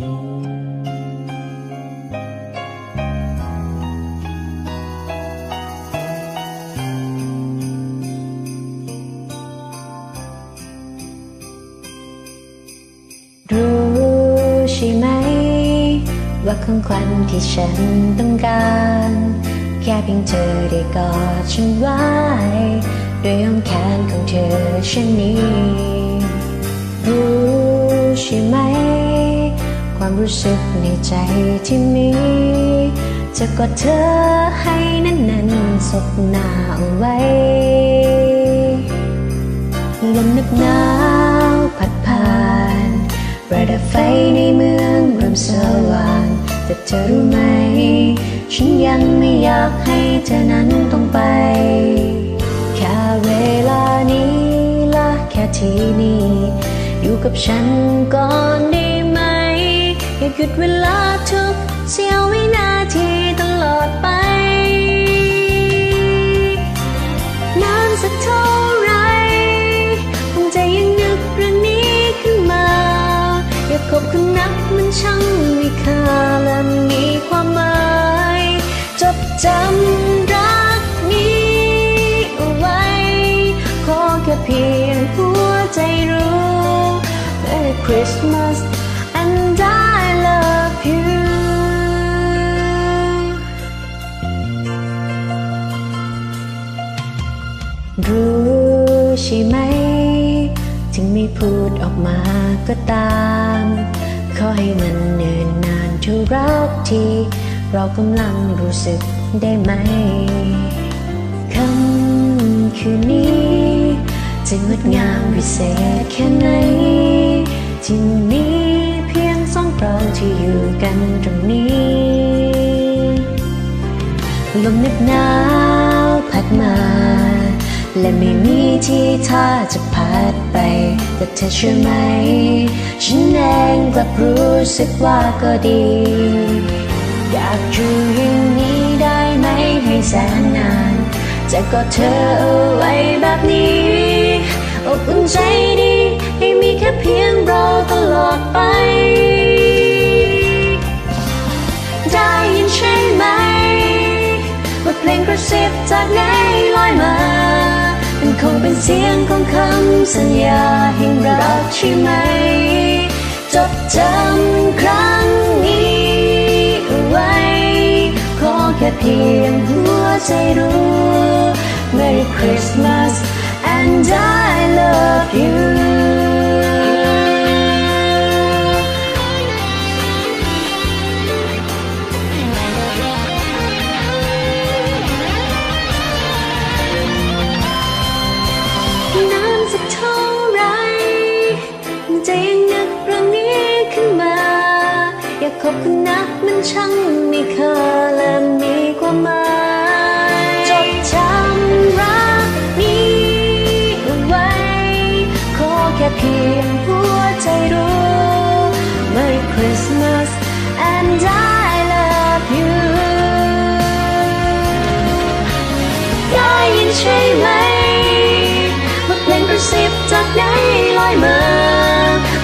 รู้ใช่ไหม ว่าของขวัญที่ฉันต้องการ แค่เพียงเธอได้กอดฉันไว้ด้วยอ้อมแขนของเธอเช่นนี้ รู้ใช่ไหม รู้สึกในใจที่มีจะกอดเธอให้แนั้นๆสบหน้าเอาไว้ลมหนักหนาวพัดผ่านประดับไฟในเมืองเริ่มสว่าง แต่เธอรู้ไหม ฉันยังไม่อยากให้เธอนั้นต้องไป แค่เวลานี้ละแค่ที่นี่ อยู่กับฉันก่อน ยุดเวลาทุกเสี้ยววินาทีตลอดไป นานสักเท่าไรคงจะยังนึกเรื่องนี้ขึ้นมา อยากขอบคุณนักมันช่างมีค่าและมีความหมาย จดจำรักนี้เอาไว้ ขอแค่เพียงหัวใจรู้ Merry Christmas รู้ใช่ไหม ถึงไม่พูดออกมาก็ตาม ขอให้มันเนินนานเท่ารักที่ เรากำลังรู้สึกได้ไหมคำคืนนี้ จะงดงามพิเศษแค่ไหนที่มีเพียงสองเราที่อยู่กันตรงนี้ ลมหนักหนาวพัดมา และไม่มีที่ท่าจะพัดไป แต่เธอเชื่อไหม ฉันเองกลับรู้สึกว่าก็ดี อยากอยู่อย่างนี้ได้ไหมให้แสนนาน จะกอดเธอเอาไว้แบบนี้อบอุ่นใจดีให้มีแค่เพียงเราตลอดไป ได้ยินใช่ไหมว่าเพลงกระซิบจากไหนลอยมา คงเป็นเสียงของคำสัญญาแห่งรักใช่ไหม จดจำครั้งนี้เอาไว้ ขอแค่เพียงหัวใจรู้ Merry Christmas and I love you ช่างมีค่าและมีความหมายจดจำรักนี้เอาไว้ ขอแค่เพียงหัวใจรู้ Merry Christmas and I love you ได้ยินใช่ไหมว่าเพลงกระซิบจากไหนลอยมา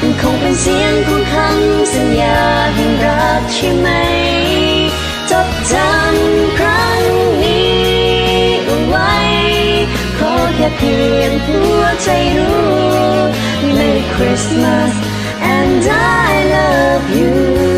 มันคงเป็นเสียงของคำสัญญาแห่งรักใช่ไหม ขอแค่เพียงหัวใจรู้ Merry Christmas and I love you